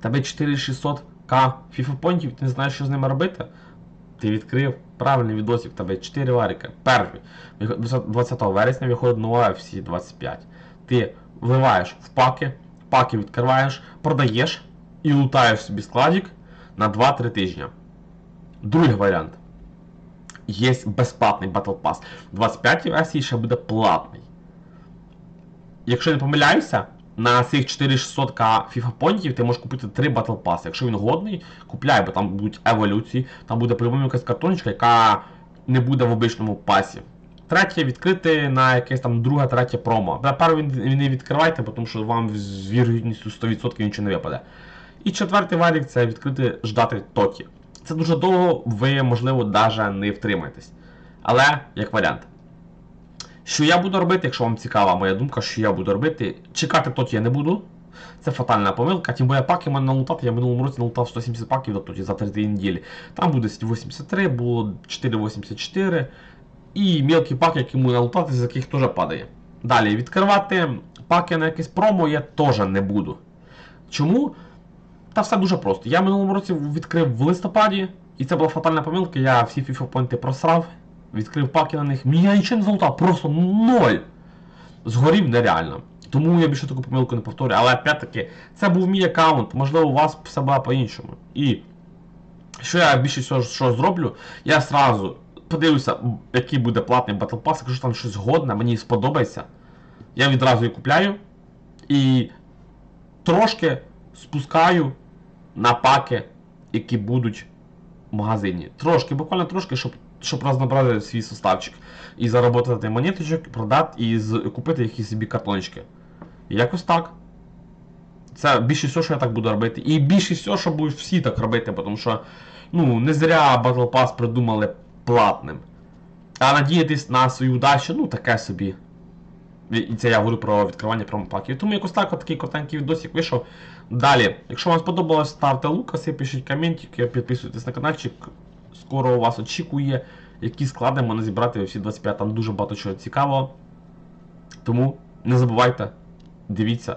тебе 4600к FIFA понтів, ти не знаєш, що з ними робити. Ти відкрив правильний відосик, тебе 4 варіки. Перший. 20 вересня виходить нова FC 25. Ти вливаєш в паки, паки відкриваєш, продаєш і лутаєш собі складик на 2-3 тижні. Другий варіант. Є безплатний Battle Pass. 25 версії ще буде платний. Якщо не помиляюся, на цих 4600к FIFA понтів ти можеш купити 3 Battle Pass. Якщо він годний, купляй, бо там будуть еволюції, там буде по-любому якась картоночка, яка не буде в обичному пасі. Третє відкрити на якесь там друге, третє промо. Тепер він, не відкривайте, тому що вам з вірогідністю 100% нічого не випаде. І четвертий варік це відкрити ждати тоті. Це дуже довго, ви, можливо, навіть не втримаєтесь. Але як варіант. Що я буду робити, якщо вам цікава моя думка, що я буду робити, чекати тоті я не буду. Це фатальна помилка, тим більше паки мене налутати, я минулому році налутав 170 паків до тоді за 3 неділі. Там буде 83, було 484. І мілкі паки, які можна налутати, з яких теж падає. Далі відкривати паки на якесь промо я теж не буду. Чому? Та все дуже просто. Я минулому році відкрив в листопаді, і це була фатальна помилка, я всі FIFA поінти просрав, відкрив паки на них, я нічого не залутав, просто ноль. Згорів нереально. Тому я більше таку помилку не повторюю. Але опять-таки, це був мій аккаунт, можливо, у вас все було по-іншому. І що я більше всього що зроблю, я сразу подивлюся, який буде платний Battle Pass, якщо там щось годне, мені сподобається. Я відразу її купляю і трошки спускаю на паки, які будуть в магазині. Трошки, буквально трошки, щоб, щоб розібрати свій составчик. І заробити монеточок, продати і купити якісь собі картончики. Якось так. Це більше всього, що я так буду робити. І більше всього, що будуть всі так робити, тому що ну, не зря Battle Pass придумали платним. А надіятись на свою удачу, ну таке собі. І і це я говорю про відкривання промопаків. Тому якось так, от такий коротенький відосик вийшов. Далі, якщо вам сподобалось, ставте лукаси, пишіть коментики, підписуйтесь на каналчик. Скоро у вас очікує, які склади можна зібрати всі 25, там дуже багато чого цікавого. Тому не забувайте, дивіться